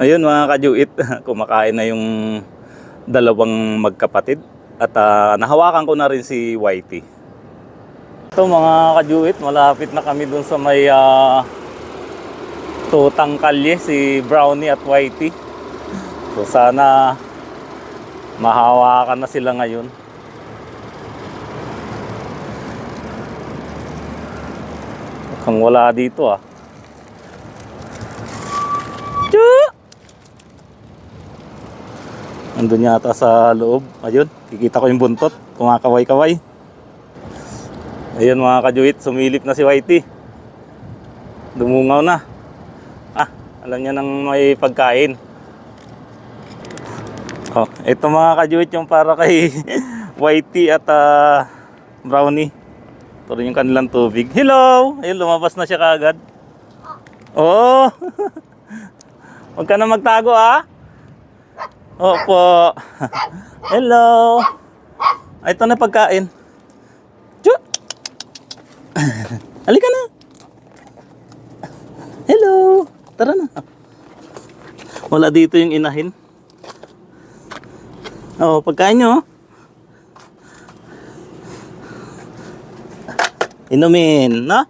Ayun mga kajuit, kumakain na yung dalawang magkapatid at ah, nahawakan ko na rin si Whitey. Ito mga kajuit, malapit na kami dun sa may ah, tutang kalye, si Brownie at Whitey. So sana mahawakan na sila ngayon. Mukhang wala dito ah. Andun yata sa loob. Ayun, kikita ko yung buntot. Kumakaway-kaway. Ayun mga kajuit, sumilip na si Whitey. Dumungaw na. Ah, alam niya nang may pagkain. Oh, ito mga kajuit yung para kay Whitey at ah, Brownie. Ito rin yung kanilang tubig. Hello! Ayun, lumabas na siya kagad. Oh! Huwag ka na magtago ah. Opo. Hello. Ay, ito na pagkain. Chu! Halika na. Hello. Tara na. Wala dito yung inahin. Oh, pagkain nyo. Inumin, no?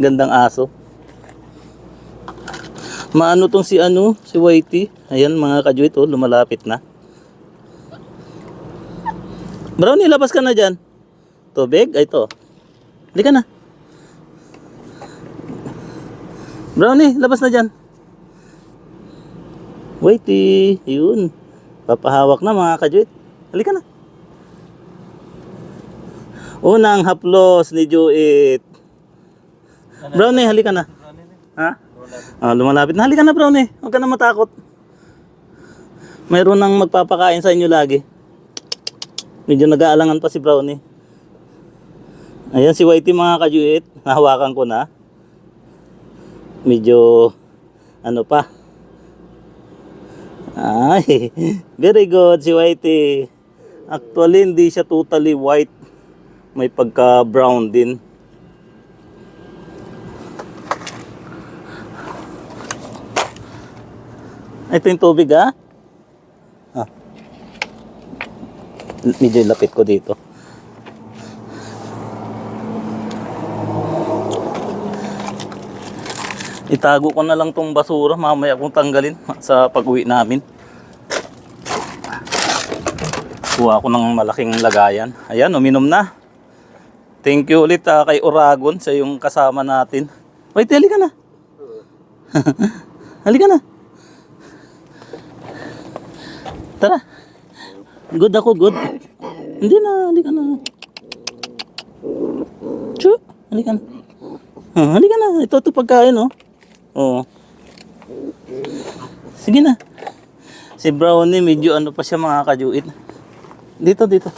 Gandang aso. Maano tong si ano, si Whitey. Ayan mga kajuit, oh, lumalapit na. Brownie, labas ka na dyan. Tubig? Ay, ito. Hindi ka na. Brownie, labas na dyan. Whitey, yun. Papahawak na mga kajuit. Halika na. Unang haplos ni Juit. Brownie, halika na. Ha? Ah, lumalapit na. Halika na, Brownie. Huwag ka na matakot. Mayroon nang magpapakain sa inyo lagi. Medyo nag-aalangan pa si Brownie. Ayan si Whitey mga kajuit. Nahawakan ko na. Medyo ano pa. Ay, very good si Whitey. Actually, hindi siya totally white. May pagka-brown din. Ito yung tubig ha. Ah. Medyo lapit ko dito. Itago ko na lang tong basura mamaya kong tanggalin sa pag-uwi namin. Kuha ko ng malaking lagayan. Ayan, uminom na. Thank you ulit ah, kay Oragon sa yung kasama natin. Wait, halika na. halika na. Tara. Good ako, good. Hindi na, halika na. Chu, halika na. Ah, halika na, ito ito pagkain, oh. Oo. Sige na. Si Brownie, medyo ano pa siya mga kajuit. Dito, dito.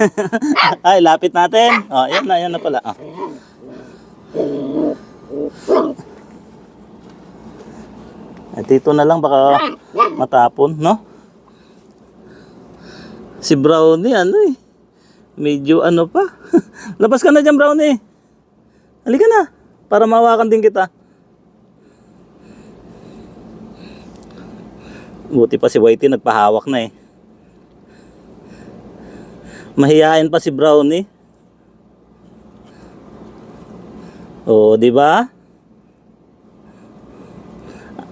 Ay, lapit natin. Oh, yan na, yan na pala. Oh. At dito na lang baka matapon, no? Si Brownie, ano eh. Medyo ano pa. Labas ka na dyan, Brownie. Halika na. Para mawakan din kita. Buti pa si Whitey nagpahawak na eh. Mahihain pa si Brownie. Oh, di ba?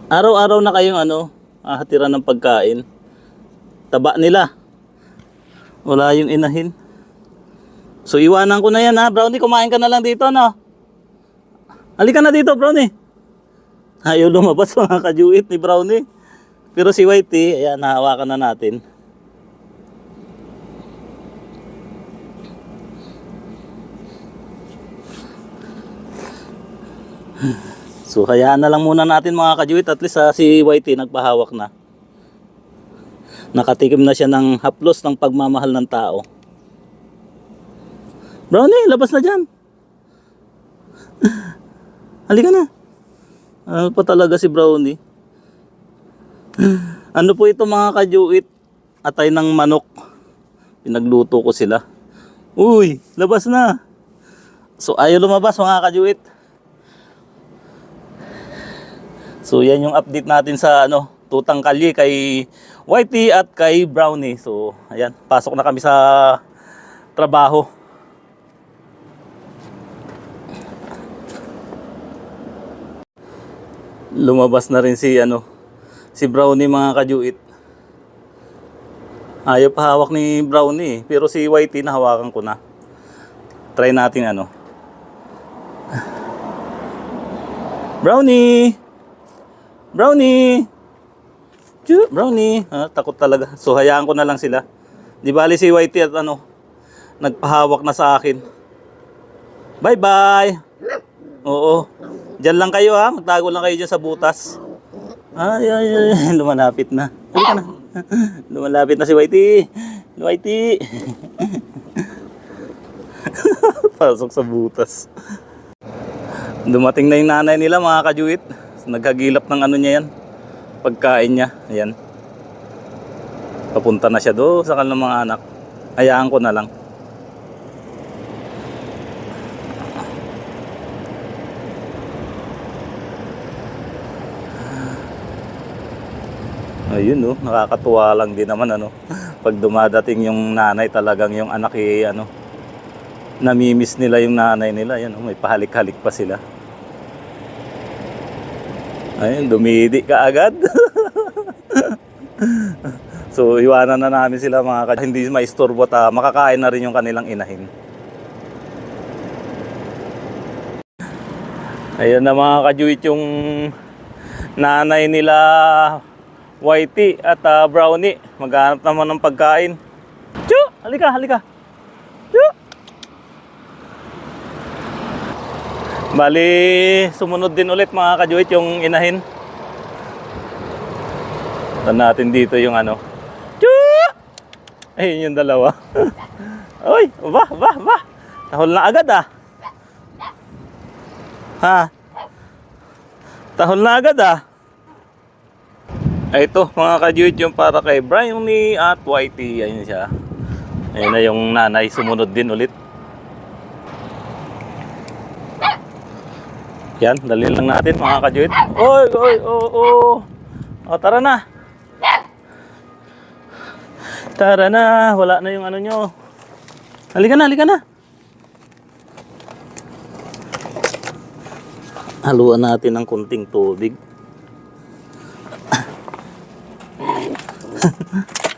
Araw-araw na kayong ano, ahatiran ng pagkain. Taba nila. Wala yung inahin. So iwanan ko na yan ha, Brownie, kumain ka na lang dito, no? Halika na dito, Brownie. Ayaw lumabas mga kajuit ni Brownie. Pero si Whitey, ayan, nahawakan na natin. So hayaan na lang muna natin mga kajuit at least ah, si Whitey nagpahawak na. Nakatikim na siya ng haplos ng pagmamahal ng tao. Brownie, labas na dyan. Halika na. Ano pa talaga si Brownie? Ano po ito mga kajuit? Atay ng manok. Pinagluto ko sila. Uy, labas na. So ayaw lumabas mga kajuit. So yan yung update natin sa ano, Tutang Kalye kay Whitey at kay Brownie. So ayan, pasok na kami sa trabaho. Lumabas na rin si ano, si Brownie mga kajuit. Ayaw pa hawak ni Brownie, eh. pero si Whitey nahawakan ko na. Try natin ano. Brownie! Brownie! Brownie! Ah, takot talaga. So hayaan ko na lang sila. Di bali si Whitey at ano, nagpahawak na sa akin. Bye-bye! Oo. Diyan lang kayo ha. Magtago lang kayo dyan sa butas. Ay, ay, ay. Lumalapit na. Halika na. Lumalapit na si Whitey. Whitey. Pasok sa butas. Dumating na yung nanay nila mga kajuit. Nagkagilap ng ano niya yan. Pagkain niya. Ayan. Papunta na siya do sa kanilang mga anak. Hayaan ko na lang. Ayun no, nakakatuwa lang din naman ano. Pag dumadating yung nanay talagang yung anak eh, ano, namimiss nila yung nanay nila. Yan, oh, may pahalik-halik pa sila. Ayun, dumidi ka agad. so, iwanan na namin sila mga ka- hindi maistorbo at ah, makakain na rin yung kanilang inahin. Ayun na mga kajuit yung nanay nila Whitey at ah, Brownie. Maghanap naman ng pagkain. Chu! Halika, halika. Bali, sumunod din ulit mga kajuit yung inahin. Ito natin dito yung ano. Chu! Ayun yung dalawa. Uy, ba, ba, ba. Tahol na agad ah. Ha? Tahol na agad ah. Ito mga kajuit yung para kay Bryony at Whitey. Ayun siya. Ayun na yung nanay sumunod din ulit. Yan, dali lang natin mga kajuit. Oy, oy, oo, oo. O, tara na. Tara na, wala na yung ano nyo. Halika na, halika na. Haluan natin ng kunting tubig.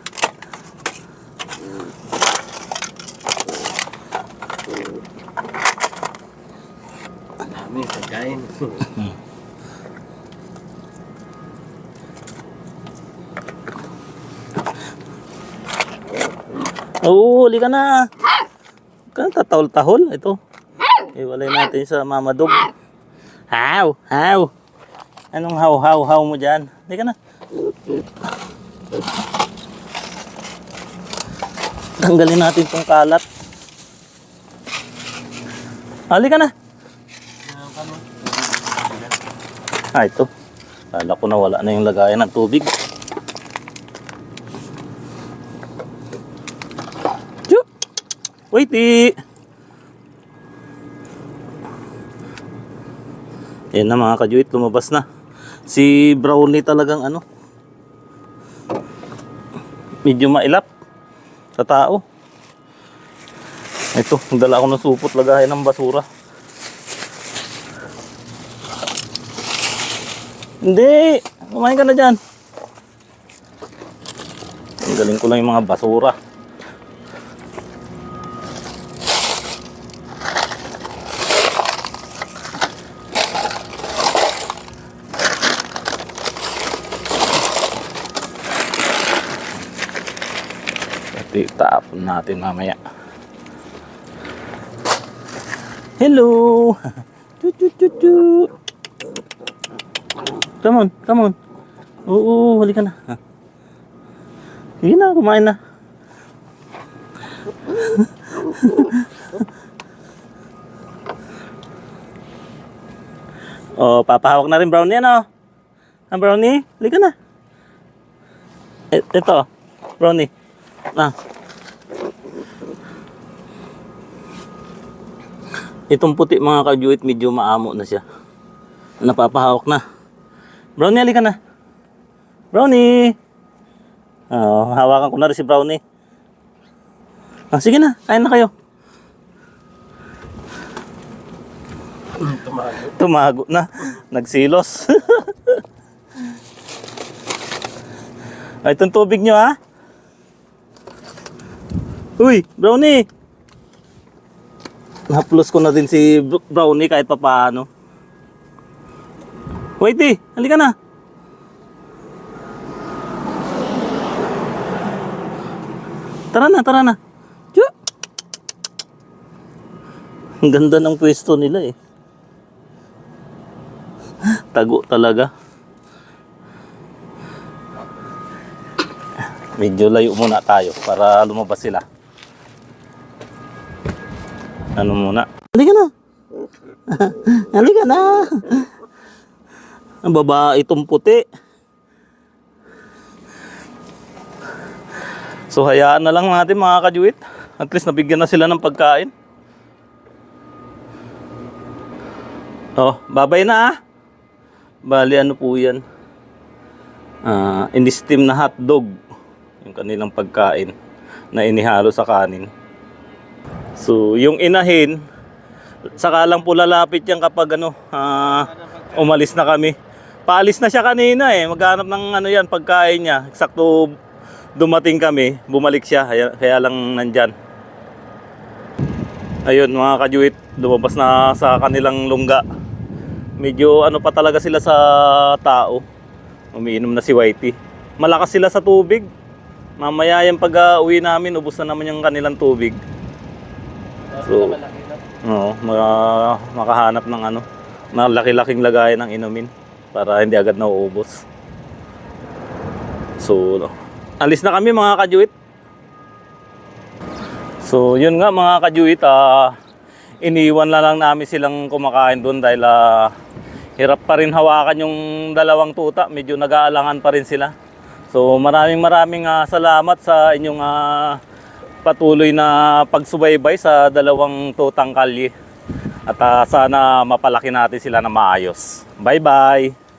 Dami pagkain. Oo, huli ka na. Huwag ka tatahol-tahol. Ito. Iwalay natin sa mama dog. Haw, haw. Anong haw, haw, haw mo dyan? Huli ka na. Tanggalin natin tong kalat. Hali ka na. Ah, ito. Kala ko na wala na yung lagayan ng tubig. Chu! Waity! Yan na mga kajuit, lumabas na. Si Brownie talagang ano, medyo mailap sa tao. Ito, dala ako ng supot, lagayan ng basura. Hindi! Kumain ka na dyan. Ang galing ko lang yung mga basura. Pati tapon natin mamaya. Hello! Chut chut chut chut! Come on, come on. Oo, huli ka na. Sige na, kumain na. oh, papahawak na rin brownie, ano? Ah, brownie, huli ka na. E- ito, brownie. Ah. Itong puti mga kajuit, medyo maamo na siya. Napapahawak na. Brownie, halika na. Brownie! Oo, hawakan ko na rin si Brownie. Ah, sige na, kain na kayo. Tumago. Tumago na. Nagsilos. Ay, itong tubig nyo ha. Uy, Brownie! Naplos ko na din si Br- Brownie kahit pa paano. Whitey, halika na. Tara na, tara na. Ang ganda ng pwesto nila eh. Tago talaga. Medyo layo muna tayo para lumabas sila. Ano muna? Halika na. Halika na. Ang babae itong puti. So hayaan na lang natin mga kajuit. At least nabigyan na sila ng pagkain. Oh, babay na ah. Bali ano po yan? Ah, in-steam na hotdog. Yung kanilang pagkain na inihalo sa kanin. So, yung inahin, saka lang po lalapit yan kapag ano, ah, umalis na kami. Paalis na siya kanina eh. Maghanap ng ano yan, pagkain niya. Eksakto dumating kami, bumalik siya, kaya, kaya lang nandyan. Ayun mga kajuit, lumabas na sa kanilang lungga. Medyo ano pa talaga sila sa tao. Umiinom na si Whitey. Malakas sila sa tubig. Mamaya yung pag uwi namin, ubos na naman yung kanilang tubig. So, Oo, mga, makahanap ng ano, na laki-laking lagayan ng inumin para hindi agad nauubos. So, alis na kami mga kajuit. So, yun nga mga kajuit, ah, iniwan na lang namin silang kumakain doon dahil ah, hirap pa rin hawakan yung dalawang tuta. Medyo nag-aalangan pa rin sila. So, maraming maraming ah, salamat sa inyong ah, patuloy na pagsubaybay sa dalawang tutang kalye. At ah, sana mapalaki natin sila na maayos. Bye-bye!